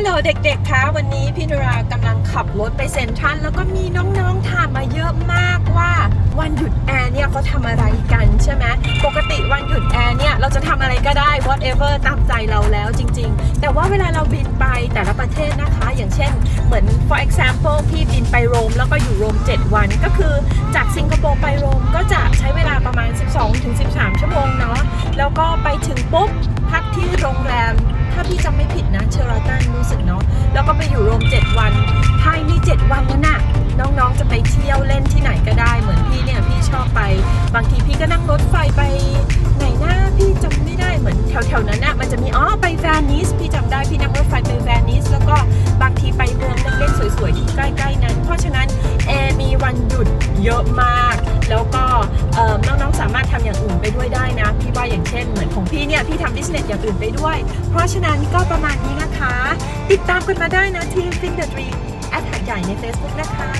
ลโหลเด็กๆ คะ วันนี้พี่นุรากำลังขับรถไปเซ็นทรัลแล้วก็มีน้องๆ ถามมาเยอะมากว่าวันหยุดแอร์เนี่ยเขาทำอะไรกันใช่ไหมปกติวันหยุดแอร์เนี่ยเราจะทำอะไรก็ได้ whatever ตามใจเราแล้วจริง ๆ แต่ว่าเวลาเราบินไปแต่ละประเทศนะคะ อย่างเช่น เหมือน for example พี่บินไปโรมแล้วก็อยู่โรม 7 วัน ก็คือจากสิงคโปร์ไปโรมก็จะใช้เวลาประมาณ 12-13 ชั่วโมงเนาะแล้วก็ไปถึงปุ๊บพักที่โรงแรม ถ้าพี่จำไม่ผิดนะเชอราตันรู้สึกเนาะแล้วก็ไปอยู่รวม7วันภายใน7วันนั้นน่ะน้องๆจะไปเที่ยวเล่นที่ไหนก็ได้เหมือนพี่เนี่ยพี่ชอบไป บางทีพี่ก็นั่งรถไฟไปไหนน้าพี่จำไม่ได้เหมือนแถวๆนั้นน่ะมันจะมีอ๋อไปแวนิสพี่จำได้พี่นั่งรถไฟไปแวนิสแล้วก็บางทีไปเมืองเล็กๆสวยๆที่ใกล้ๆนั้น เพราะฉะนั้นแอร์มีวันหยุดเยอะมาก แล้วก็เออน้องๆสามารถทำอย่างอื่น ไปด้วยได้นะพี่ว่าอย่างเช่นเหมือนของพี่เนี่ยพี่ทำบิสเนสอย่างอื่นไปด้วย เพราะฉะนั้นก็ประมาณนี้นะคะ ติดตามกันมาได้นะที่ Living the Dream แอดหัดใหญ่ใน Facebook นะคะ